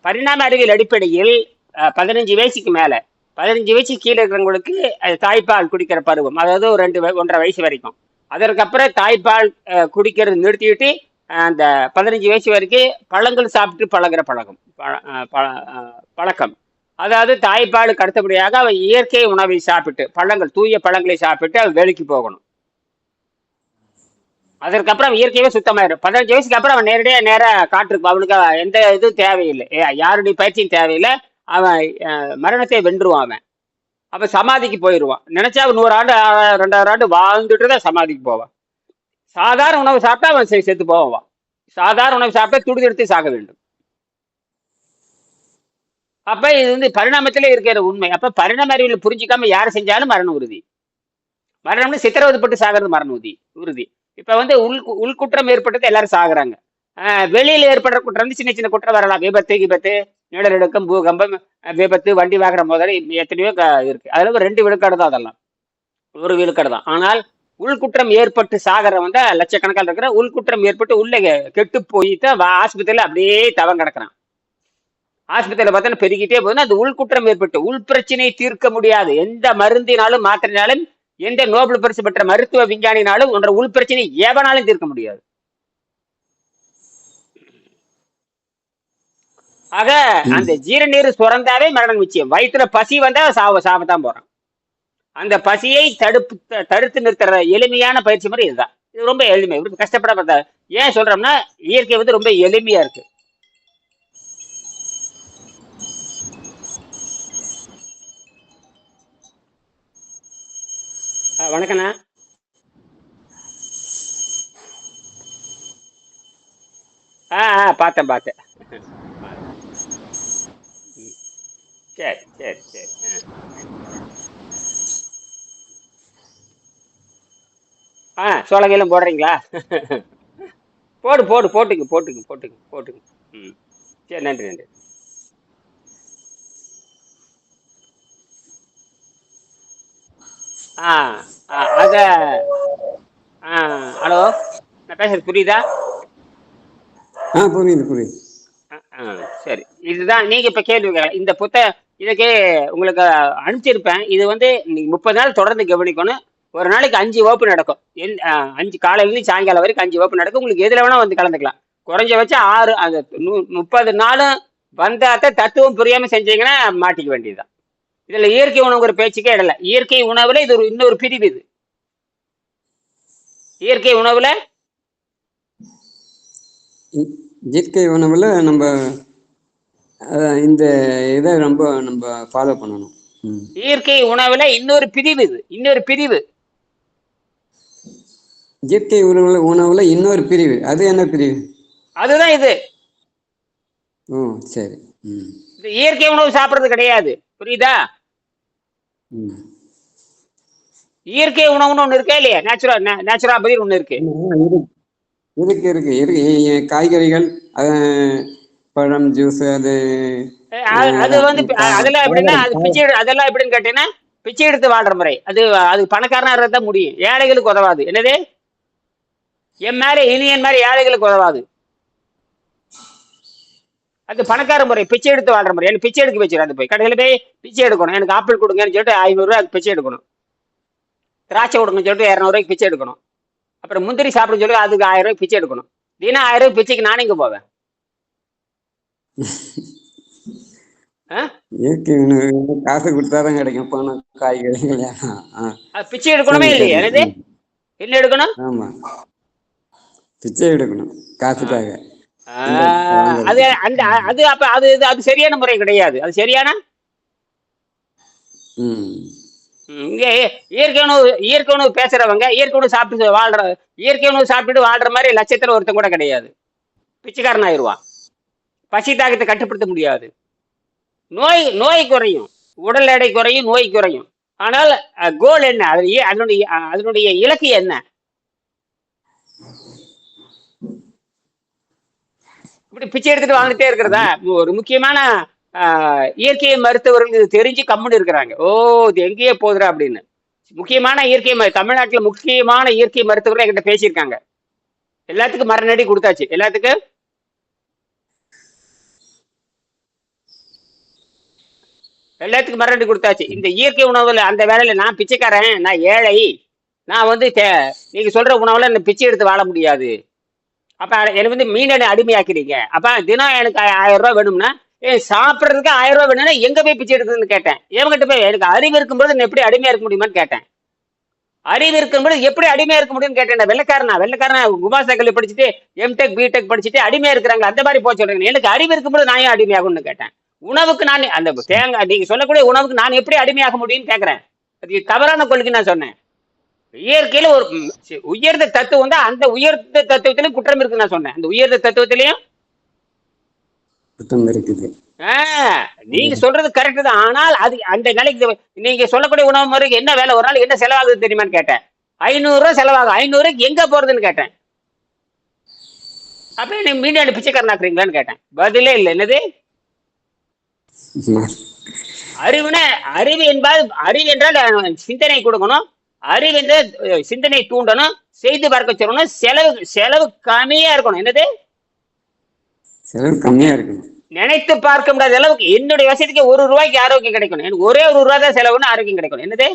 பரிணாம அறிவியல் அடிப்படையில் பதினஞ்சு வயசுக்கு மேல பதினஞ்சு வயசு கீழே இருக்கிறவங்களுக்கு அது தாய்ப்பால் குடிக்கிற பருவம் அதாவது ஒரு ரெண்டு ஒன்றரை வயசு வரைக்கும். அதற்கப்புறம் தாய்ப்பால் குடிக்கிறது நிறுத்திட்டு அந்த பதினஞ்சு வயசு வரைக்கும் பழங்கள் சாப்பிட்டு பழகுற பழக்கம் பழ- பழ- பழக்கம். அதாவது தாய்ப்பாலுக்கு அடுத்தபடியாக அவன் இயற்கை உணவை சாப்பிட்டு பழங்கள் தூய பழங்களை சாப்பிட்டு அவன் வேலைக்கு போகணும். அதற்கப்புறம் இயற்கையவே சுத்தமாயிடும் பதினஞ்சு வயசுக்கு அப்புறம் அவன் நேரடியாக நேராக காட்டுருக்கு அவனுக்கு எந்த இதுவும் தேவையில்லை. யாருடைய பயிற்சியும் தேவையில்லை. அவன் மரணத்தை வென்றுவான் அவன். அப்போ சமாதிக்கு போயிடுவான் நினைச்சா அவன் நூறு ஆண்டு ரெண்டாயிரம் ஆண்டு வாழ்ந்துட்டு தான் சமாதிக்கு போவான். சாதாரண உணவு சாப்பிட்டா அவன் செத்து போவான். சாதாரண உணவு சாப்பிட்டா துடிதெடுத்து சாக வேண்டும். அப்ப இது வந்து பரிணாமத்திலே இருக்கிற உண்மை. அப்ப பரிணாம அறிவியல் புரிஞ்சிக்காம யார் செஞ்சாலும் மரண உறுதி. மரணம்னு சித்திரவதைப்பட்டு சாகிறது மரண உறுதி உறுதி. இப்ப வந்து உள் உள்குற்றம் ஏற்பட்டது எல்லாரும் சாகுறாங்க. வெளியில ஏற்படுற குற்றம் வந்து சின்ன சின்ன குற்றம் வரலாம். விபத்து விபத்து நிழலெடுக்கம் பூகம்பம் விபத்து வண்டி வாகன மோதல் எத்தனையோ இருக்கு. அதில் ரெண்டு விழுக்காடு தான் அதெல்லாம். ஒரு விழுக்காடு தான். ஆனால் உள்குற்றம் ஏற்பட்டு சாகிற வந்து லட்சக்கணக்கால் இருக்கிற உள்குற்றம் ஏற்பட்டு உள்ளே கெட்டு போய் தான் அப்படியே தவம் கிடக்குறான். ஆஸ்பத்திரியில் பார்த்தோன்னா பெருகிட்டே போகுது அது உள்குற்றம் ஏற்பட்டு உள் பிரச்சனையை தீர்க்க முடியாது. எந்த மருந்தினாலும் மாத்திரைனாலும் எந்த நோபல் பரிசு பெற்ற மருத்துவ விஞ்ஞானினாலும் ஒன்ற உள் பிரச்சனை எவனாலும் தீர்க்க முடியாது. ஆக அந்த ஜீரநீர் சுரந்தாவே மரணம் நிச்சயம். வயிற்றுல பசி வந்தா சாவ சாவத்தான் போறான். அந்த பசியை தடுப்பு தடுத்து நிறுத்துற எளிமையான பயிற்சி முறை இதுதான். இது ரொம்ப எளிமை. கஷ்டப்பட ஏன் சொல்றோம்னா இயற்கை வந்து ரொம்ப எளிமையா இருக்கு. வணக்கண்ணா. ஆ ஆ பார்த்தேன் பார்த்தேன். ம். சரி சரி சரி. ஆ ஆ போடுறீங்களா? போடு போடு போட்டுங்க போட்டுங்க போட்டுங்க போட்டுங்க ம். சரி நன்றி நன்றி. ஆ. அத ஆ ஹலோ நான் பேசுறது புரியுதா? ஆ புரியுது புரியுது. சரி. இதுதான் நீங்க இப்ப கேள்வி கேட்கலாம் இந்த புத்த இதுக்கு உங்களுக்கு அனுப்பிச்சிருப்பேன். இது வந்து முப்பது நாள் தொடர்ந்து கவனிக்கணும். ஒரு நாளைக்கு அஞ்சு வகுப்பு நடக்கும். ஆ, அஞ்சு காலையிலேருந்து சாயங்காலம் வரைக்கும் அஞ்சு வகுப்பு நடக்கும். உங்களுக்கு எதுல வேணா வந்து கலந்துக்கலாம். குறைஞ்சபட்சம் ஆறு அந்த முப்பது நாளும் வந்தாத்த தத்துவம் புரியாம செஞ்சீங்கன்னா மாட்டிக்க வேண்டியதுதான். இதுல இயற்கை உணவுங்கிற பேச்சுக்கே இடல. இயற்கை உணவுல இது ஒரு இன்னொரு பிரிவு இது. இயற்கை உணவுல இயற்கை உணவுல நம்ம இந்த இதை ரொம்ப நம்ம ஃபாலோ பண்ணணும். இயற்கை உணவுல இன்னொரு பிரிவு இது. இன்னொரு பிரிவு. இயற்கை உணவுல உணவுல இன்னொரு பிரிவு. அது என்ன பிரிவு? அதுதான் இது. ஓ சரி. இயற்கை உணவு சாப்பிடுறது கிடையாது. புரியுதா? இயற்கை உணவுன்னு ஒண்ணு இருக்கா இல்லையா? நேச்சுரல் நேச்சுராபதி ஒண்ணு இருக்கு. இருக்கு. இருக்கு இருக்கு. காய்கறிகள் பழம் ஜூஸ் அது அது வந்து அதெல்லாம் எப்படின்னா அது பிச்சை அதெல்லாம் எப்படின்னு கேட்டீங்கன்னா பிச்சை எடுத்து வாழ்ற முறை. அது அது பணக்காரனா இருந்தா முடியும். ஏழைகளுக்கு உதவாது. என்னது? என் மேல இனியன் மாதிரி ஏழைகளுக்கு உதவாது. அது பணக்கார முறை பிச்சை எடுத்து வாழ்ற முறை. எனக்கு பிச்சை எடுக்க வச்சிரு அது போய். கடையில் போய் பிச்சை எடுக்கணும். எனக்கு ஆப்பிள் கொடுங்கன்னு சொல்லிட்டு ஐநூறு ரூபாய் பிச்சை எடுக்கணும். திராட்சை கொடுங்கன்னு சொல்லிட்டு இரநூறுவாய்க்கு பிச்சை எடுக்கணும். அப்புறம் முந்திரி சாப்பிடுன்னு சொல்லி அதுக்கு ஆயிரம் ரூபாய்க்கு பிச்சை எடுக்கணும். தினம் ஆயிரம் ரூபாய் பிச்சைக்கு நானே இங்க போவேன்? காசு கொடுத்தாதான் கிடைக்கும். பணம். அது பிச்சை எடுக்கணுமே இல்லையா. என்னது? என்ன எடுக்கணும்? ஆமா. பிச்சை எடுக்கணும். காசுக்காக. அது அந்த அது அப்ப அது இது அது சரியான முறை கிடையாது. அது சரியான? இங்க இயற்கை உணவு இயற்கை உணவு பேசுறவங்க இயற்கை உணவு சாப்பிட்டு வாழ்ற இயற்கை உணவு சாப்பிட்டு வாழ்ற மாதிரி லட்சத்துல ஒருத்தன் கூட கிடையாது. பிச்சைக்காரன் ஆயிடுவான். பசி தாகத்தை கட்டுப்படுத்த முடியாது. நோய் நோய் குறையும். உடல் எடை குறையும் நோய் குறையும். ஆனால் கோல் என்ன? அதனுடைய அதனுடைய இலக்கு என்ன? இப்படி பிச்சை எடுத்துட்டு வாழ்ந்துட்டே இருக்கிறதா? ஒரு முக்கியமான இயற்கை மருத்துவர்கள் இது தெரிஞ்சு கம்முன்னு இருக்கிறாங்க. ஓ இது எங்கேயே போதுரா அப்படின்னு. முக்கியமான இயற்கை தமிழ்நாட்டில் முக்கியமான இயற்கை மருத்துவர்கள் என்கிட்ட பேசியிருக்காங்க. எல்லாத்துக்கும் மரணடி கொடுத்தாச்சு. எல்லாத்துக்கும் எல்லாத்துக்கும் மரணடி கொடுத்தாச்சு. இந்த இயற்கை உணவுல அந்த வேலையில நான் பிச்சைக்காரன் நான் ஏழை. நான் வந்து நீங்க சொல்ற உணவுல என்ன பிச்சை எடுத்து வாழ முடியாது. அப்ப எனக்கு வந்து மீனை அடிமையாக்கிறீங்க அப்ப தினம் எனக்கு ஆயிரம் ரூபாய் வேணும்னா ஏன் சாப்பிட்றதுக்கு ஆயிரம் ரூபாய் வேணும்னா எங்க போய் பிச்சை எடுக்குதுன்னு கேட்டேன். எவங்கிட்ட போய் எனக்கு அறிவு இருக்கும்போது நான் எப்படி அடிமையா இருக்க முடியுமான்னு கேட்டேன். அறிவு இருக்கும்போது எப்படி அடிமையா இருக்க முடியும்னு கேட்டேன். வெள்ளக்காரனா வெள்ளக்காரனா வெள்ளக்காரன் கல்வி படிச்சுட்டு எம்டெக் பிடெக் படிச்சுட்டு அடிமையா இருக்கிறாங்க. அந்த மாதிரி போக சொல்றேன். எனக்கு அறிவு இருக்கும்போது நான் ஏன் அடிமையாகும்னு கேட்டேன். உணவுக்கு நான் அந்த தேங்காய் நீங்க சொல்லக்கூடிய உணவுக்கு நான் எப்படி அடிமையாக முடியும்னு கேட்கறேன் தவறான கொள்கை நான் சொன்னேன். இயற்கையில ஒரு உயர்ந்த தத்துவம் தான் அந்த உயர்ந்த தத்துவத்திலையும் குற்றம் இருக்குன்னு நான் சொன்னேன். அந்த உயர்ந்த தத்துவத்திலையும் குற்றம் இருக்குது. ஆ, நீங்க சொல்றது கரெக்ட் தான். ஆனால் அது அந்த நிலைக்கு நீங்க சொல்லக்கூடிய உணவு முறைக்கு என்ன வேலை ஒரு நாள் என்ன செலவாகுது தெரியுமான்னு கேட்டேன். ஐநூறு ரூபாய் செலவாகும். ஐநூறு எங்க போறதுன்னு கேட்டேன். அப்ப நீங்க மீண்டும் பிச்சைக்காரன் ஆக்குறீங்களான்னு கேட்டேன். பதிலே இல்லை. என்னது? அறிவுன அறிவு என்பது அறிவு என்றால் சிந்தனை கொடுக்கணும். அறிவு என்றால் அஹ், சிந்தனை தூண்டணும் செய்து பார்க்க சொல்லணும் செலவு செலவு கம்மியா இருக்கணும். என்னது? செலவு கம்மியா இருக்குது நினைத்து பார்க்க முடியாத அளவுக்கு என்னுடைய வசதிக்கு ஒரு ரூபாய்க்கு ஆரோக்கியம் கிடைக்கணும். எனக்கு ஒரே ஒரு ரூபாய் தான் செலவுன்னு ஆரோக்கியம் கிடைக்கணும். என்னது?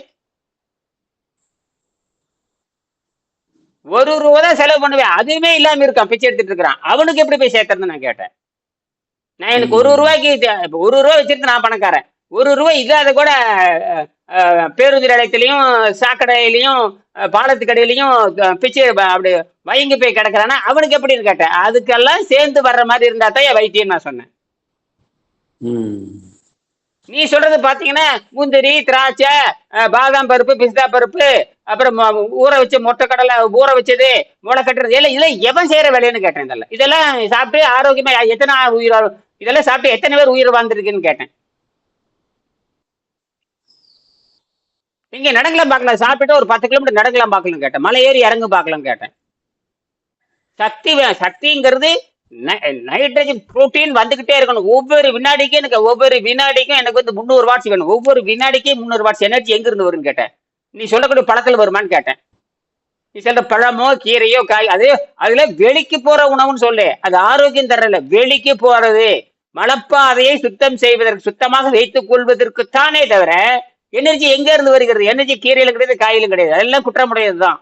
ஒரு ரூபா தான் செலவு பண்ணுவேன். அதுவுமே இல்லாம இருக்கான். பிச்சை எடுத்துட்டு இருக்கிறான். அவனுக்கு எப்படி போய் சேர்க்கறதுன்னு நான் கேட்டேன். நான் எனக்கு ஒரு ரூபாய்க்கு ஒரு ரூபாய் வச்சிருந்து நான் பணக்காரன். ஒரு ரூபாய் இல்லாத கூட பேருந்து நிலையத்திலையும் சாக்கடையிலையும் அஹ், பாலத்து கடையிலையும் அஹ், பிச்சை அப்படி வயங்கி போய் கிடக்குறானா? அவனுக்கு எப்படின்னு கேட்டேன். அதுக்கெல்லாம் சேர்ந்து வர்ற மாதிரி இருந்தா தான் என் வைத்தியம் நான் சொன்னேன். நீ சொல்றது பாத்தீங்கன்னா முந்திரி திராட்சை பாதாம் பருப்பு பிஸ்தா பருப்பு அப்புறம் ஊற வச்ச மொட்டை கடலை ஊற வச்சது முளை கட்டுறது எல்லாம் இதெல்லாம் எவன் செய்யற வேலைன்னு கேட்டேன் இதெல்லாம். இதெல்லாம் சாப்பிட்டு ஆரோக்கியமா எத்தனை உயிர் இதெல்லாம் சாப்பிட்டு எத்தனை பேர் உயிர் வாழ்ந்திருக்குன்னு கேட்டேன். இங்க நடக்கலாம் பார்க்கலாம். சாப்பிட்டு ஒரு பத்து கிலோமீட்டர் நடக்கலாம் பார்க்கலாம் கேட்டேன். மலை ஏறி இறங்கு பார்க்கலாம் கேட்டேன். சக்தி வே- சக்திங்கிறது நைட்ரஜன் புரோட்டீன் வந்துகிட்டே இருக்கணும். ஒவ்வொரு வினாடிக்கும் எனக்கு ஒவ்வொரு வினாடிக்கும் எனக்கு வந்து முந்நூறு வாட்ஸ் வேணும். ஒவ்வொரு வினாடிக்கும் முந்நூறு வாட்ஸ் எனர்ஜி எங்க இருந்து வரும்னு கேட்டேன். நீ சொல்லக்கூடிய பழத்துல வருமான்னு கேட்டேன். நீ சொல்ற பழமோ கீரையோ காய் அது அதுல வெளிக்கு போற உணவுன்னு சொல்லு. அது ஆரோக்கியம் தரல. வெளிக்கு போறது மலப்பாதையை சுத்தம் செய்வதற்கு சுத்தமாக வைத்துக் கொள்வதற்குத்தானே தவிர எனர்ஜி எங்க இருந்து வருகிறது? எனர்ஜி கீரையிலும் கிடையாது காயிலும் கிடையாது. அதெல்லாம் குற்றமுடையதுதான்.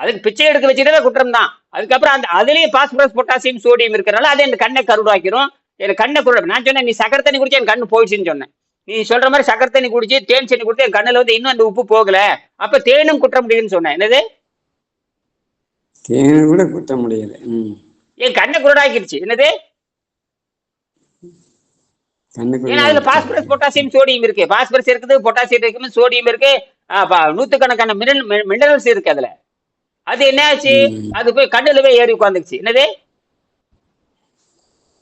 அதுக்கு பிச்சை எடுக்க வச்சுட்டே குற்றம் தான் அதுக்கப்புறம் அந்த அதுலயே பாஸ்பரஸ் பொட்டாசியம் சோடியம் இருக்கிறனால அது என் கண்ணை கருடாக்கிறோம். எனக்கு கண்ணை குருட நான் சொன்னேன் நீ சக்கரை தண்ணி குடிச்சு என் கண்ணு போயிடுச்சுன்னு சொன்னேன். நீ சொல்ற மாதிரி சக்கரை தண்ணி குடிச்சு தேன் தண்ணி குடிச்சு என் கண்ணுல வந்து இன்னும் அந்த உப்பு போகல. அப்ப தேனும் குற்றம் முடியும்னு சொன்னேன். என்னது? தேனை கூட குத்த முடியல என் கண்ணை குருடாக்கிருச்சு என்னது? ஏன்னா அதுல பாஸ்பரஸ் பொட்டாசியம் சோடியம் இருக்கு. பாஸ்பரஸ் இருக்குது பொட்டாசியம் இருக்கு. சோடியம் இருக்கு நூத்துக்கணக்கான மினரல் மினரல்ஸ் இருக்கு அதுல. அது என்ன ஆச்சு. அது போய் கண்ணுல போய் ஏறி உட்காந்துச்சு என்னது?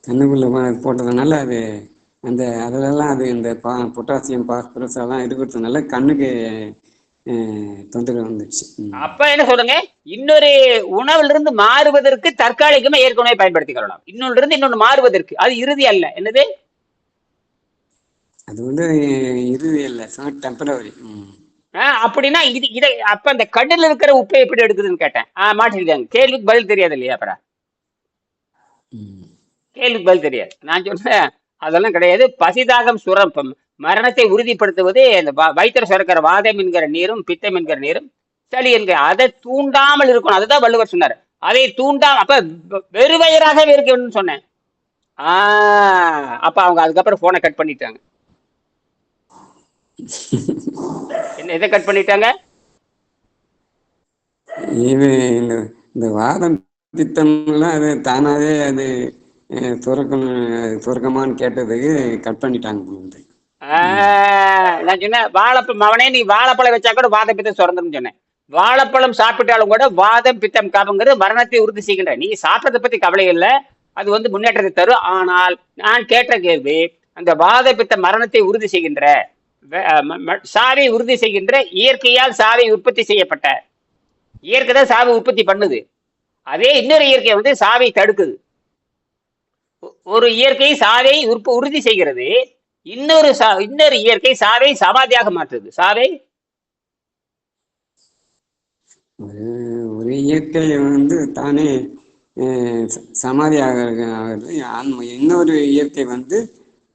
கண்ணுக்குள்ள போட்டதுனால அது அந்த அதிலெல்லாம் அது இந்த பா பொட்டாசியம் பாஸ்பரஸ் எல்லாம் இருக்கிறதுனால கண்ணுக்கு தொந்தரவு வந்துடுச்சு ம். அப்ப என்ன சொல்லுங்க இன்னொரு உணவுல இருந்து மாறுவதற்கு தற்காலிகமா ஏற்கனவே பயன்படுத்திக்கலாம் இன்னொன்று இருந்து இன்னொன்று மாறுவதற்கு. அது இறுதி அல்ல. என்னது? அது வந்து இறுதி இல்லை டெம்பரவரி அப்படின்னா இது இதை அப்ப அந்த கண்ணுல இருக்கிற உப்பை எப்படி எடுக்குதுன்னு கேட்டேன். ஆ மாட்டிருக்காங்க. கேள்விக்கு பதில் தெரியாது இல்லையா அப்புறம் கேள்விக்கு பதில் தெரியாது. நான் சொன்னேன் அதெல்லாம் கிடையாது. பசிதாகம் சுரம் பம்- மரணத்தை உறுதிப்படுத்துவது இந்த வ- வயிற்றுல சுரக்கிற வாதம் என்கிற நீரும் பித்தம் என்கிற நீரும் சளி என்கிற அதை தூண்டாமல் இருக்கணும். அதுதான் வள்ளுவர் சொன்னார். அதை தூண்டா அப்ப வெறுவயராகவே இருக்கணும்னு சொன்னேன். ஆ அப்ப அவங்க அதுக்கப்புறம் போனை கட் பண்ணிட்டாங்க. என்ன எதை கட் பண்ணிட்டாங்க? இது இந்த இந்த வாதம் பித்தம்லாம் அது தானாவே அது துறக்கணும் துறக்கமான்னு கேட்டதுக்கு கட் பண்ணிட்டாங்க நான் சொன்னேன் வாழைப்பழம் அவனே நீ வாழைப்பழம் வச்சா கூட வாதம் பித்தம் சுரந்துரும் சொன்னேன். வாழைப்பழம் சாப்பிட்டாலும் கூட வாதம் பித்தம் காப்புங்கிறது மரணத்தை உறுதி செய்கின்ற. நீ சாப்பிட்றத பத்தி கவலை இல்லை அது வந்து முன்னேற்றத்தை தரும். ஆனால் நான் கேட்ட கேள்வி அந்த வாத பித்த மரணத்தை உறுதி செய்கின்ற சாவை உறுதி செய்கின்ற இயற்கையால் சாவை உற்பத்தி செய்யப்பட்ட. இயற்கை தான் சாவை உற்பத்தி பண்ணுது. அதே இன்னொரு இயற்கை வந்து சாவை தடுக்குது. ஒரு இயற்கை சாவை உற்ப உறுதி செய்கிறது. இன்னொரு சா இன்னொரு இயற்கை சாவை சமாதியாக மாற்றுது. சாவை? ஒரு இயற்கை வந்து தானே அஹ், சமாதி ஆகுது இன்னொரு இயற்கை வந்து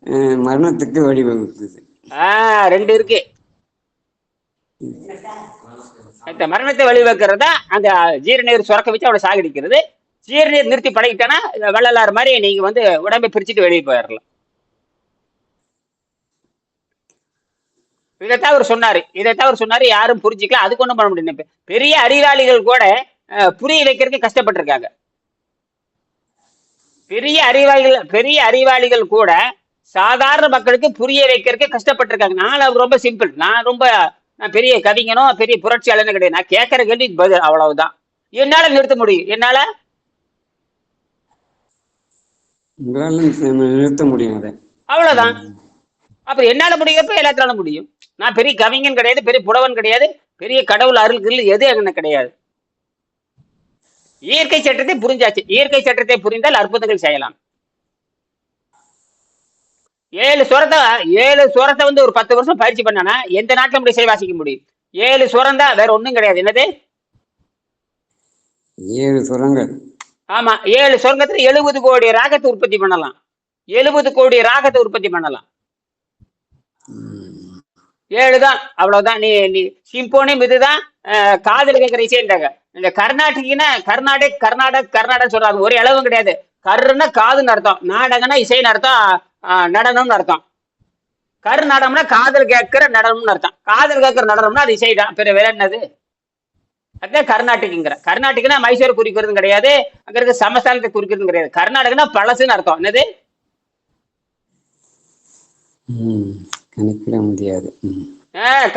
அஹ், மரணத்துக்கு வழிவகுக்குது. ஆஹ் ரெண்டு இருக்கு. மரணத்தை வழிவகுக்கிறது அந்த ஜீரநீர் சுரக்க வச்சு அவளை சாகடிக்கிறது. ஜீரநீர் நிறுத்தி பழகிட்டேன்னா வெள்ளலாறு மாதிரி நீங்க வந்து உடம்பை பிரிச்சுட்டு வெளியே போயிடலாம். இதைத்தான் அவர் சொன்னாரு. இதைத்தான் அவர் சொன்னாரு யாரும் புரிஞ்சுக்கல அதுக்கு ஒண்ணும் பண்ண முடியும் பெரிய அறிவாளிகள் கூட புரிய வைக்கிறதுக்கு கஷ்டப்பட்டிருக்காங்க. பெரிய அறிவாளிகள் பெரிய அறிவாளிகள் கூட சாதாரண மக்களுக்கு புரிய வைக்கிறதுக்கு கஷ்டப்பட்டிருக்காங்க. நான் ரொம்ப சிம்பிள் நான் ரொம்ப நான் பெரிய கவிஞனோ பெரிய புரட்சியாளனோ கிடையாது. நான் கேட்கற கேள்விக்கு பதில் அவ்வளவுதான். என்னால நிறுத்த முடியும். என்னால? நிறுத்த முடியும் அவ்வளவுதான். அப்புறம் என்னால முடியப்ப எல்லாத்தால முடியும்? நான் பெரிய கவிஞன் கிடையாது பெரிய புலவன் கிடையாது பெரிய கடவுள் அருள் கிருள் எது எனக்கு கிடையாது. இயற்கை சட்டத்தை புரிஞ்சாச்சு. இயற்கை சட்டத்தை புரிந்தால் அற்புதங்கள் செய்யலாம். ஏழு சுரத்தை ஏழு சுரத்தை வந்து ஒரு பத்து வருஷம் பயிற்சி பண்ணனா? எந்த நாட்டிலும் இப்படி இசை வாசிக்க முடியும்? ஏழு சுரம் தான் வேற ஒண்ணும் கிடையாது. என்னது? ஏழு சுரங்கள். ஆமா ஏழு சொர்க்கத்துல எழுபது கோடி ராகத்தை உற்பத்தி பண்ணலாம். எழுபது கோடி ராகத்தை உற்பத்தி பண்ணலாம். ஏழு தான் அவ்வளவுதான். நீ நீ சிம்போனியம் இதுதான் காதுல கேட்கிற இசைன்றாங்க இந்த கர்நாடகினா கர்நாடக் கர்நாடக் கர்நாடக் சொல்றாங்க. ஒரு அளவும் கிடையாது. கருன்னா காதுன்னு அர்த்தம். நாடகம்னா இசைன்னு அர்த்தம். நடனம்னு அர்த்தம். கருநாடகம்னா காதல் கேட்கிற நடனம்னு அர்த்தம். காதல் கேட்கிற நடனம்னா அது இசை தான். பிற வேற என்னது? அதான் கர்நாடகிங்கிற. கர்நாடகனா மைசூர் குறிக்கிறதும் கிடையாது. அங்க இருக்க சமஸ்தானத்தை குறிக்கிறதும் கிடையாது. கர்நாடகனா பழசுன்னு அர்த்தம். என்னது? கணக்கிட முடியாது.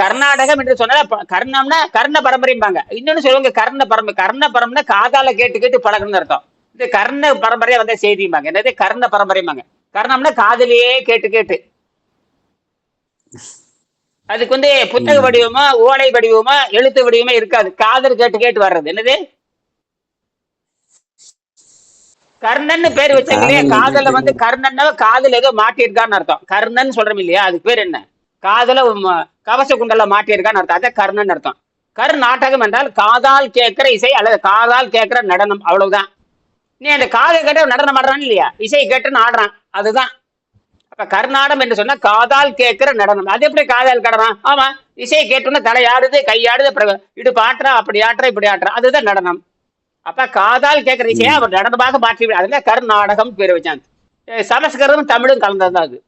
கர்நாடகம் என்று சொன்னா கர்ணம்னா கர்ண பரம்பரைம்பாங்க. இன்னொன்னு சொல்லுவாங்க கர்ண பரம்பரை. கர்ண பரம்பரை காதால கேட்டு கேட்டு பழகணும்னு அர்த்தம். இது கர்ண பரம்பரையா வந்த செய்திம்பாங்க. என்னது? கர்ண பரம்பரைம்பாங்க. கர்ணம்னா காதுலயே கேட்டு கேட்டு. அதுக்கு வந்து புத்தக வடிவமா ஓலை வடிவமா எழுத்து வடிவமா இருக்காது. காதல் கேட்டு கேட்டு வர்றது. என்னது? கர்ணன்னு பேர் வச்சாங்க இல்லையா காதல் வந்து கர்ணன்னா காதுல ஏதோ மாட்டியிருக்கான்னு அர்த்தம். கர்ணன் சொல்றோம் இல்லையா? அதுக்கு பேர் என்ன? காதல கவச குண்டல மாட்டியிருக்கான்னு அர்த்தம். அதான் கர்ணன் அர்த்தம். கர்நாடகம் என்றால் காதால் கேட்கிற இசை அல்லது காதால் கேட்கிற நடனம். அவ்வளவுதான். நீ அந்த காதை கேட்ட நடனம் ஆடுறான் இல்லையா? இசை கேட்டுன்னு ஆடுறான். அதுதான். அப்ப கர்நாடகம் என்று சொன்னா காதால் கேட்கிற நடனம். அது எப்படி காதால் கடறான் ஆமா இசையை கேட்டோன்னா தலையாடுது கையாடுது இடுப்பு ஆட்டுறா அப்படி ஆட்டுறா இப்படி ஆட்டுறா. அதுதான் நடனம். அப்ப காதால் கேட்கிற இசையை அவர் நடனமாக மாற்றி விடு- அதுல கர்நாடகம் பேர் அஹ் சமஸ்கிருதம் தமிழும் கலந்ததுதான் அது.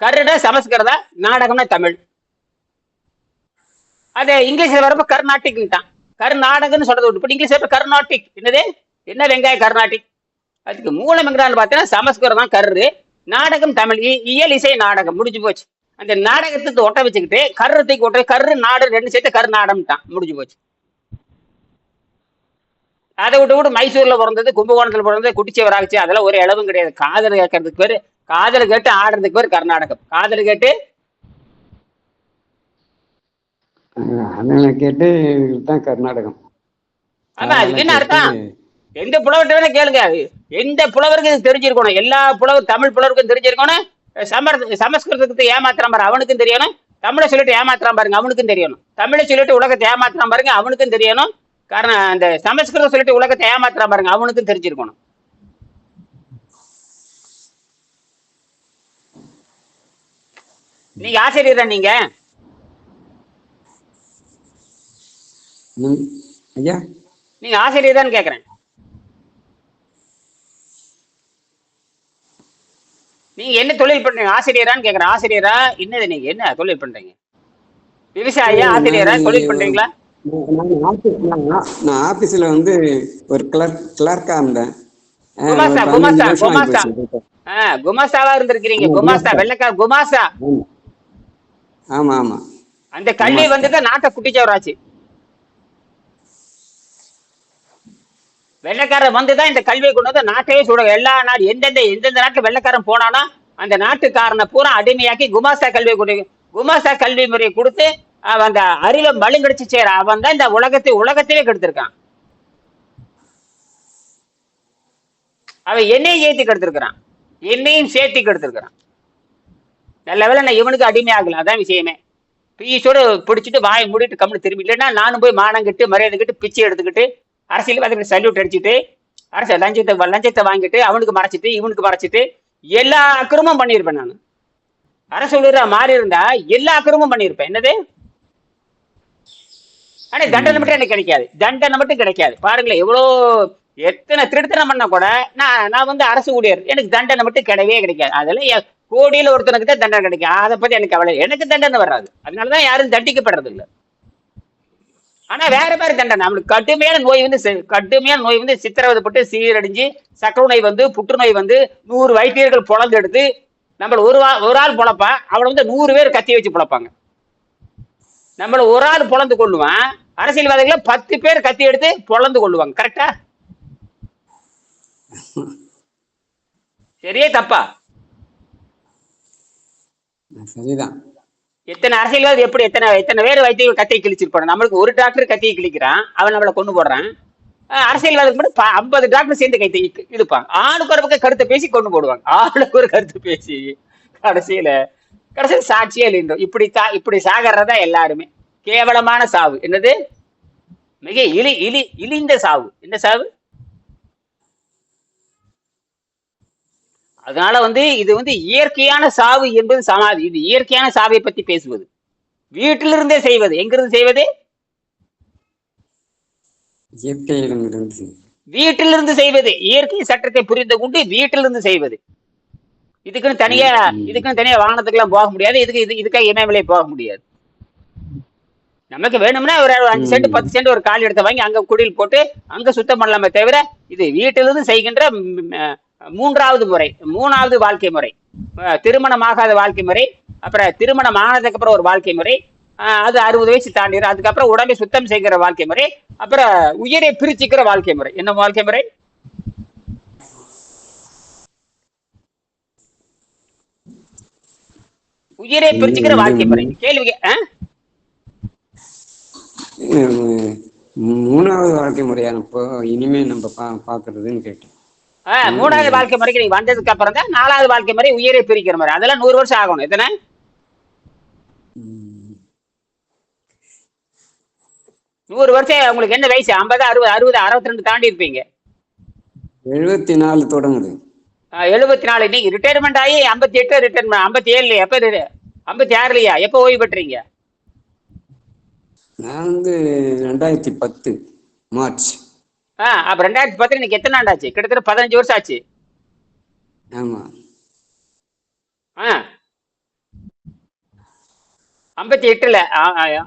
கருட சமஸ்கிருத நாடகம்னா தமிழ். அது இங்கிலீஷ்ல வரப்ப கர்நாடிக்ட்டான் கர்நாடகன்னு சொல்றது இப்ப இங்கிலீஷ்ல இப்ப கர்நாடிக் என்னது? என்ன வெங்காய கர்நாடிக் அதுக்கு மூலம் எங்கடான்னு பார்த்தீங்கன்னா சமஸ்கிருதம் கரு. நாடகம் தமிழ். இயல் இசை நாடகம். முடிஞ்சு போச்சு. அந்த நாடகத்துக்கு ஒட்ட வச்சுக்கிட்டு கருத்துக்கு ஒட்ட கரு நாடு ரெண்டு சேர்த்து கருநாடம்ட்டான் முடிஞ்சு போச்சு. அதை விட்டு விட்டு மைசூர்ல பிறந்தது கும்பகோணத்துல பிறந்தது குட்டிச்சவர் அதெல்லாம் ஒரு இளவும் கிடையாது. காதல் கேட்கறதுக்கு பேரு காதல் கேட்டு ஆடுறதுக்கு பேர் கர்நாடகம். காதல் கேட்டு கேட்டு தான் கர்நாடகம். ஆமா அதுக்கு என்ன அர்த்தம்? எந்த புலவர்கிட்ட வேணா கேளுங்க. எந்த புலவருக்கும் இது தெரிஞ்சிருக்கணும். எல்லா புலவர் தமிழ் புலவருக்கும் தெரிஞ்சிருக்கணும். சமர் சமஸ்கிருதத்தை ஏமாத்துறான் பாரு அவனுக்கும் தெரியணும். தமிழை சொல்லிட்டு ஏமாத்துறான் பாருங்க அவனுக்கும் தெரியணும். தமிழை சொல்லிட்டு உலகத்தை ஏமாத்துறான் பாருங்க அவனுக்கும் தெரியணும். காரணம் அந்த சமஸ்கிருதம் சொல்லிட்டு உலகத்தை ஏமாத்துறான் பாருங்க அவனுக்கும் தெரிஞ்சிருக்கணும். நீங்க ஆசிரியரா நீங்க? நீங்க ஆசிரியரான்னு கேக்குறேன். நீங்க என்ன தொழில் பண்றீங்க? ஆசிரியரான்னு கேக்குறேன். ஆசிரியரா என்னது நீங்க? என்ன தொழில் பண்றீங்க? விவசாயியா ஆசிரியரா? தொழில் பண்றீங்களா? நான் ஆபீஸ்ல வந்து ஒரு கிளர்க் கிளர்க்கா இருந்தேன். குமாஸ்தா குமாஸ்தா குமாஸ்தா. போச்சு. ஆ குமாஸ்தாவா இருந்திருக்கிறீங்க. குமாஸ்தா. வெள்ளக்கார குமாஸ்தா. ஆமா. ஆமா. அந்த கல்வி. வந்து தான் நாட்டை குட்டிச்சவராச்சு. வெள்ளைக்காரன் வந்து தான் இந்த கல்வியை கொண்டு வந்து நாட்டையே சுட எல்லா நாடு எந்தெந்த எந்தெந்த நாட்டுக்கு வெள்ளைக்காரன் போனானோ அந்த நாட்டுக்காரனை பூரா அடிமையாக்கி குமாஸ்தா கல்வியை கொண்டு குமாஸ்தா கல்வி முறையை கொடுத்து அவன் அந்த அறிவை மழுங்கடிச்சு சேர அவன் தான் இந்த உலகத்தை உலகத்தையே கெடுத்திருக்கான். அவன் என்னையும் ஏற்றி கெடுத்திருக்கிறான். என்னையும் சேர்த்தி கெடுத்திருக்கிறான். நல்ல வேலை நான் இவனுக்கு அடிமையாகலாம் அதான் விஷயமே. பீஸோட பிடிச்சிட்டு வாயை மூடிட்டு கம்முன்னு திரும்பி இல்லைன்னா நானும் போய் மானம் கட்டு மரியாதை கட்டு பிச்சை எடுத்துக்கிட்டு அரசியல்வாதிகள் சல்யூட் அடிச்சுட்டு அரசு லஞ்சத்தை லஞ்சத்தை வாங்கிட்டு அவனுக்கு மறைச்சிட்டு இவனுக்கு மறைச்சிட்டு எல்லா அக்கிரமும் பண்ணியிருப்பேன் நான். அரசு ஊழியரா மாறி இருந்தா எல்லா அக்கிரமும் பண்ணியிருப்பேன். என்னது? ஆனா தண்டனை மட்டும் எனக்கு கிடைக்காது. தண்டனை மட்டும் கிடைக்காது. பாருங்களேன் எவ்வளோ எத்தனை திருத்தனம் பண்ணா கூட நான் நான் வந்து அரசு ஊழியர். எனக்கு தண்டனை மட்டும் கிடையவே கிடைக்காது. அதெல்லாம் கோடியில் கோடியில ஒருத்தனுக்கு தான் தண்டனை கிடைக்கும். அதை பத்தி எனக்கு கவலை எனக்கு தண்டனை வராது. அதனாலதான் யாரும் தண்டிக்கப்படுறது இல்லை ஆனா வேற மாதிரி தண்டனை. நம்மளுக்கு கடுமையான நோய் வந்து கடுமையான நோய் வந்து சித்திரவதைப்பட்டு சீரடிஞ்சு சக்கரை நோய் வந்து புற்றுநோய் வந்து நூறு வைத்தியர்கள் பொழந்து எடுத்து நம்மள ஒரு ஒரு ஆள் பொழப்பா அவளை வந்து நூறு பேர் கத்தி வச்சு பொழப்பாங்க. நம்மள ஒரு ஆள் பொழந்து கொள்ளுவான் அரசியல்வாதிகளை பத்து பேர் கத்தி எடுத்து பொழந்து கொள்ளுவாங்க. கரெக்டா சரியே தப்பா? சரிதான். எத்தனை அரசியல்வாதி எப்படி எத்தனை எத்தனை பேர் வைத்தியர்கள் கத்தியை கிழிச்சிருப்பாங்க நம்மளுக்கு ஒரு டாக்டர் கத்தியை கிழிக்கிறான் அவன் நம்மளை கொண்டு போடுறான். அரசியல்வாதிக்கு மட்டும் ஐம்பது டாக்டர் சேர்ந்து கை இழுப்பாங்க. ஆளுக்கு ஒரு பக்கம் கருத்தை பேசி கொண்டு போடுவாங்க. ஆளுக்கு ஒரு கருத்து பேசி கடைசியில கடைசியில் சாட்சியே இல்லைன்றோம் இப்படி சா இப்படி சாகறதா எல்லாருமே. கேவலமான சாவு. என்னது? மிக இழி இழி இழிந்த சாவு. என்ன சாவு? அதனால வந்து இது வந்து இயற்கையான சாவு என்பது சமாதி. இது இயற்கையான சாவை பத்தி பேசுவது. வீட்டிலிருந்தே செய்வது. எங்கிருந்து செய்வது? வீட்டிலிருந்து செய்வது. இயற்கை சட்டத்தை புரிந்து கொண்டு வீட்டிலிருந்து செய்வது. இதுக்குன்னு தனியா இதுக்குன்னு தனியா வாகனத்துக்கெல்லாம் போக முடியாது. இதுக்கு இது இதுக்காக இமயமலை போக முடியாது. நமக்கு வேணும்னா ஒரு அஞ்சு சென்ட் பத்து சென்ட் ஒரு கால் எடுத்து வாங்கி அங்க குடில் போட்டு அங்க சுத்தம் பண்ணலாமே தவிர இது வீட்டிலிருந்து செய்கின்ற மூன்றாவது முறை மூணாவது வாழ்க்கை முறை. திருமணமாகாத வாழ்க்கை முறை அப்புறம் திருமணம் ஆனதுக்கு அப்புறம் ஒரு வாழ்க்கை முறை அஹ், அது அறுபது வயசு தாண்டிடும் அதுக்கப்புறம் உடம்பை சுத்தம் செய்கிற வாழ்க்கை முறை அப்புறம் உயிரை பிரிச்சுக்கிற வாழ்க்கை முறை. என்ன வாழ்க்கை முறை? உயிரை பிரிச்சுக்கிற வாழ்க்கை முறை. கேள்வி மூணாவது வாழ்க்கை முறையான இப்போ இனிமே நம்ம பா பாக்குறதுன்னு கேட்டேன். மூணாவது வாழ்க்கை முறைக்கு நீங்க வந்ததுக்கு அப்புறம் தான் நாலாவது வாழ்க்கை முறை உயிரை பிரிக்கிற மாதிரி. அதெல்லாம் நூறு வருஷம் ஆகணும். எத்தனை? நூறு வருஷம் உங்களுக்கு என்ன வயசு? ஐம்பது அறுபது அறுபது அறுபத்தி ரெண்டு தாண்டி இருப்பீங்க. எழுபத்தி நாலு தொடங்குது. எழுபத்தி நாலு நீங்க ரிட்டையர்மெண்ட் ஆகி ஐம்பத்தி எட்டு ரிட்டையர்மெண்ட் ஐம்பத்தி ஏழு எப்ப ஐம்பத்தி ஆறுலையா எப்போ ஓய்வு பெற்றீங்க? நான் வந்து ரெண்டாயிரத்தி பத்து மார்ச். ஆ அப்ப ரெண்டாயிரத்தி பத்துல இன்னைக்கு எத்தனை ஆண்டு ஆச்சு கிட்டத்தட்ட பதினஞ்சு வருஷம் ஆச்சு. ஆமா. ஆ. ஐம்பத்தி எட்டுல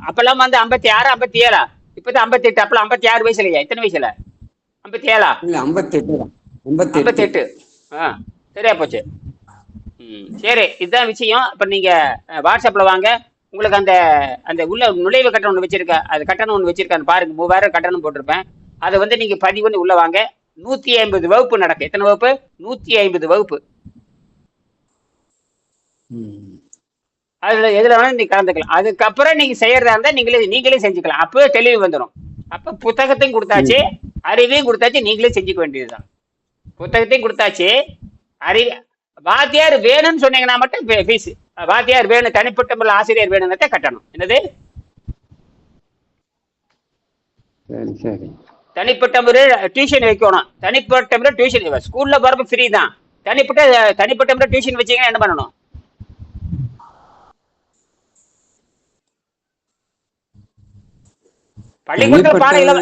அப்பெல்லாம் வந்து ஐம்பத்தி ஆறு ஐம்பத்தி ஏழா இப்பதான் ஐம்பத்தி எட்டு அப்பெல்லாம் ஐம்பத்தி ஆறு வயசுலயா? எத்தனை வயசுல? ஐம்பத்தி ஏழா இல்ல ஐம்பத்தெட்டு தான் ஐம்பத்தெட்டு. ஐம்பத்தெட்டு. ஆ சரியா போச்சு. ம் சரி இதுதான் விஷயம். இப்போ நீங்க வாட்ஸ்அப்ல வாங்க. உங்களுக்கு அந்த அந்த உள்ள நுழைவு கட்டணம் ஒன்று வச்சிருக்க அது கட்டணம் ஒன்று வச்சிருக்கேன் பாருங்க. மூவாயிரம் கட்டணம் போட்டிருப்பேன். அதை வந்து நீங்க பதிவு பண்ணி உள்ள வாங்க. நூத்தி ஐம்பது வகுப்பு நடக்கும். எத்தனை வகுப்பு? நூத்தி ஐம்பது வகுப்பு. அதுல எதுல வேணாலும் நீங்க கலந்துக்கலாம். அதுக்கப்புறம் நீங்க செய்யறதா இருந்தா நீங்களே நீங்களே செஞ்சுக்கலாம். அப்பவே தெளிவு வந்துடும் அப்ப புத்தகத்தையும் கொடுத்தாச்சு அறிவையும் கொடுத்தாச்சு நீங்களே செஞ்சுக்க வேண்டியதுதான். புத்தகத்தையும் கொடுத்தாச்சு அறிவு வாத்தியார் வேணும்னு சொன்னீங்கன்னா மட்டும் ஃபீஸ் வாத்தியார் வேணும் தனிப்பட்ட முறையில் ஆசிரியர் வேணுங்கிறத கட்டணும். என்னது? சரி சரி. தனிப்பட்ட முறையில் டியூஷன் வைக்கணும். தனிப்பட்ட முறை டியூஷன் ஸ்கூல்ல போறப்ப ஃப்ரீ தான். தனிப்பட்ட தனிப்பட்ட முறை டியூஷன் வச்சீங்கன்னா என்ன பண்ணணும்? பள்ளிக்கூடத்தில் பாடம் இல்லாம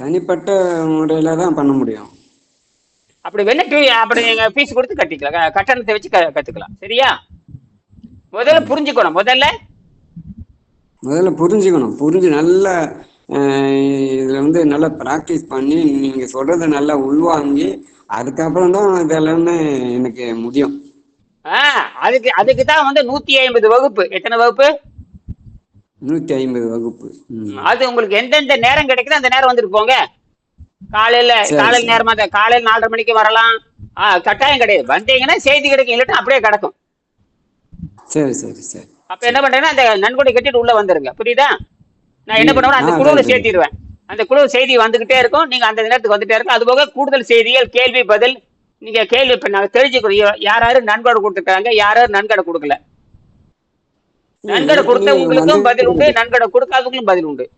தனிப்பட்ட முறையில தான் பண்ண முடியும். அப்படி வேணா டியூ- அப்படி நீங்க ஃபீஸ் கொடுத்து கட்டிக்கலாம். கட்டணத்தை வச்சு க- கத்துக்கலாம். சரியா? முதல்ல புரிஞ்சுக்கணும். முதல்ல முதல்ல புரிஞ்சுக்கணும். புரிஞ்சு நல்லா இதுல வந்து நல்லா ப்ராக்டிஸ் பண்ணி நீங்க சொல்றத நல்லா உள்வாங்கி அதுக்கப்புறம் தான் இதெல்லாமே எனக்கு முடியும். ஆ அதுக்கு அதுக்கு தான் வந்து நூத்தி ஐம்பது வகுப்பு. எத்தனை வகுப்பு? நூத்தி ஐம்பது வகுப்பு. அது உங்களுக்கு எந்தெந்த நேரம் கிடைக்குதோ அந்த நேரம் வந்துட்டு போங்க. காலையில காலையில. நேரமா காலையில நாலரை மணிக்கு வரலாம். கட்டாயம் கிடையாது. வந்தீங்கன்னா செய்தி கிடைக்கும் இல்லாட்டா அப்படியே கிடக்கும். சரி சரி சரி. அப்ப என்ன பண்றேன்னா அந்த நன்கொடை கட்டிட்டு உள்ள வந்துருங்க. புரியுதா? நான் என்ன ம். பண்ணுவேன் அந்த குழுவில் சரி. சேர்த்திடுவேன். அந்த குழு செய்தி வந்துகிட்டே இருக்கும். நீங்க அந்த நேரத்துக்கு வந்துட்டே இருக்கும் அது போக கூடுதல் செய்திகள் கேள்வி பதில் நீங்க கேள்வி இப்ப நாங்க தெரிஞ்சுக்கணும் யா- யார் யாரு நன்கொடை கொடுத்துருக்காங்க யார் யாரு நன்கொடை கொடுக்கல. நன்கொடை கொடுத்தவங்களுக்கும் பதில் உண்டு நன்கொடை கொடுக்காதவங்களுக்கும் பதில் உண்டு.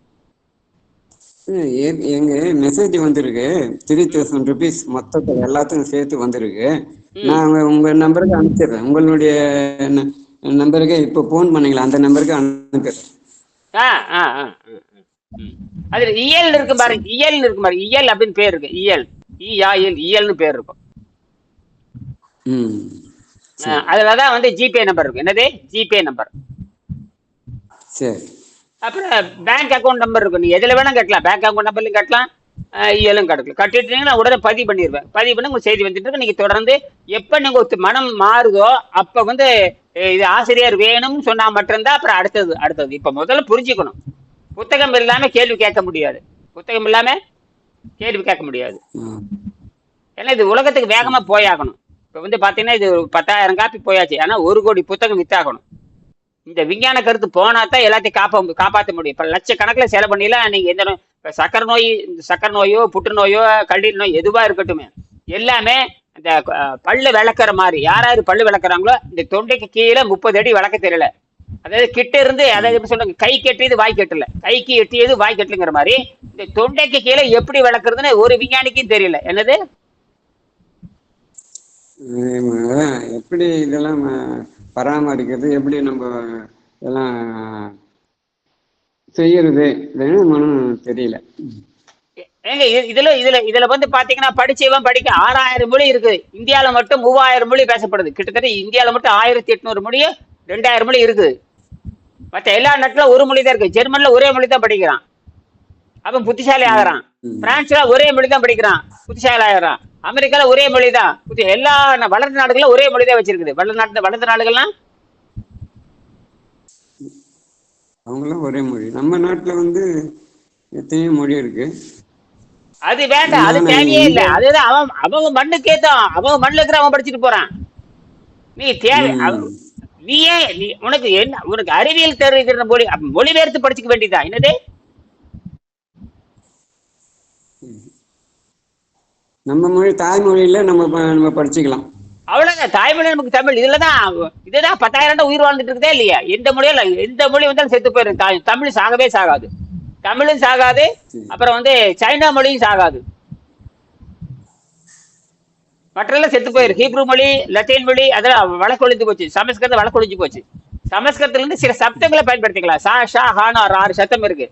எங்க மெசேஜ் வந்திருக்கு. த்ரீ தௌசண்ட் ருபீஸ் மொத்தத்தில் எல்லாத்துக்கும் சேர்த்து வந்திருக்கு. நான் உங்க- நம்பருக்கு அனுப்பிச்சிடுறேன். உங்களுடைய நம்பருக்கு இப்போ ஃபோன் பண்ணீங்களா? அந்த நம்பருக்கு அனுப்பிடுறேன் ஆ ஆ ஆ. அதுல இயல் இருக்கு பாருங்க இயல் இருக்கு பாருங்க இயல் அப்படின்னு பேர் இருக்கு. இயல் இயல் இயல்னு பேர் இருக்கும். அதுலதான் வந்து ஜிபே நம்பர் இருக்கும் என்னது? GPay number. சரி. அப்புறம் பேங்க் அக்கௌண்ட் நம்பர் இருக்கும். நீ எதுல வேணா கட்டலாம். பேங்க் அக்கௌண்ட் நம்பர்லையும் கட்டலாம். இயலும் கட்டலாம். கட்டிட்டீங்கன்னா உடனே பதிவு பண்ணிடுவேன் பதிவு பண்ணி உங்களுக்கு செய்தி வந்துட்டு இருக்கு. நீங்க தொடர்ந்து எப்ப நீங்க மனம் மாறுதோ அப்ப வந்து இது ஆசிரியர் வேணும்னு சொன்னா மட்டும்தான் அப்புறம் அடுத்தது அடுத்தது. இப்ப முதல்ல புரிஞ்சுக்கணும். புத்தகம் இல்லாம கேள்வி கேட்க முடியாது. புத்தகம் இல்லாம கேள்வி கேட்க முடியாது. ஏன்னா இது உலகத்துக்கு வேகமா போயாகணும். இப்ப வந்து பாத்தீங்கன்னா இது பத்தாயிரம் காப்பி போயாச்சு. ஆனா ஒரு கோடி புத்தகம் வித்தாகணும். இந்த விஞ்ஞான கருத்து போனா தான் எல்லாத்தையும் காப்ப காப்பாற்ற முடியும். இப்ப லட்சக்கணக்கில் செலவு பண்ணிலாம் நீங்க எந்த நோய் சக்கரை நோய் இந்த சக்கரை நோயோ புற்றுநோயோ கல்லீரல் நோய் எதுவா இருக்கட்டுமே எல்லாமே இந்த பல்லு விளக்குற மாதிரி. யார் யார் பல்லு விளக்குறாங்களோ இந்த தொண்டைக்கு கீழே முப்பது அடி விளக்க தெரியல. அதாவது கிட்ட இருந்து அதாவது எப்படி சொல்லுங்க கை கெட்டியது வாய் கெட்டல. கைக்கு எட்டியது வாய் கெட்டலுங்கிற மாதிரி. இந்த தொண்டைக்கு கீழே எப்படி விளக்குறதுன்னு ஒரு விஞ்ஞானிக்கும் தெரியல. என்னது? எப்படி இதெல்லாம் பராமரிக்கிறது எப்படி நம்ம இதெல்லாம் செய்யறது தெரியல. ஏங்க இது- இதுல இதுல இதுல வந்து பாத்தீங்கன்னா படிச்சவன் படிக்க ஆறாயிரம் மொழி இருக்கு. இந்தியால மட்டும் மூவாயிரம் மொழி பேசப்படுது. கிட்டத்தட்ட இந்தியால மட்டும் ஆயிரத்தி எட்நூறு மொழி ரெண்டாயிரம் மொழி இருக்குது மற்ற எல்லா நாட்டுல ஒரு மொழி தான் இருக்கு. ஜெர்மன்ல ஒரே மொழி தான் படிக்கிறான். அவன் புத்திசாலி ஆகிறான். பிரான்ஸ்ல ஒரே மொழி தான் படிக்கிறான். புத்திசாலி ஆகிறான். அமெரிக்கால ஒரே மொழி தான். எல்லா வளர்ந்த நாடுகளும் ஒரே மொழி தான் வச்சிருக்குது. வளர்ந்த நாட்டு வளர்ந்த நாடுகள்லாம் அவங்களும் ஒரே மொழி. நம்ம நாட்டுல வந்து எத்தனையோ மொழி இருக்கு. அது வேண்டாம் அது தேவையே இல்ல. அதுதான் அவன் அவங்க மண்ணுக்கே தான் அவங்க மண்ணுல இருக்கிற அவன் படிச்சுட்டு போறான். நீ தேவை நீ ஏன் நீ உனக்கு என்ன உனக்கு அறிவியல் தெரிவிக்கிற மொழி மொழிபெயர்த்து படிச்சுக்க வேண்டியதா? என்னது? நம்ம மொழி தாய்மொழியில நம்ம நம்ம படிச்சுக்கலாம். அவ்வளவுதான் தாய்மொழி நமக்கு தமிழ். இதுலதான் இதுதான் பத்தாயிரம் உயிர் வாழ்ந்துட்டு இருக்குதே இல்லையா? எந்த மொழியும் இல்ல. எந்த மொழி வந்தாலும் செத்து போயிடும். தமிழ் சாகவே சாகாது. தமிழும் சாகாது. அப்புறம் வந்து சைனா மொழியும் சாகாது. மற்றெல்லாம் செத்து போயிரு. ஹீப்ரு மொழி லத்தீன் மொழி அதெல்லாம் வழக்கொழிஞ்சு போச்சு. சமஸ்கிருதம் வழக்கொழிஞ்சு போச்சு. சமஸ்கிருதத்துல இருந்து சில சப்தங்களை பயன்படுத்திக்கலாம். சா ஷா ஹானா ஆறு சத்தம் இருக்கு.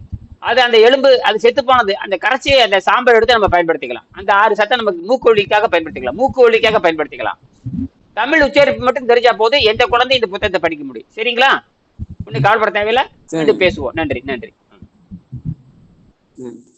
அது அந்த எலும்பு அது செத்து போனது. அந்த கரைச்சி அந்த சாம்பல் எடுத்து நம்ம பயன்படுத்திக்கலாம். அந்த ஆறு சத்தம் நமக்கு மூக்கு ஒலிக்காக பயன்படுத்திக்கலாம். மூக்கு ஒலிக்காக பயன்படுத்திக்கலாம். தமிழ் உச்சரிப்பு மட்டும் தெரிஞ்சா போது எந்த குழந்தை இந்த புத்தகத்தை படிக்க முடியும். சரிங்களா? ஒன்னும் கவலைப்பட தேவையில்லை. பேசுவோம். நன்றி நன்றி. ம்.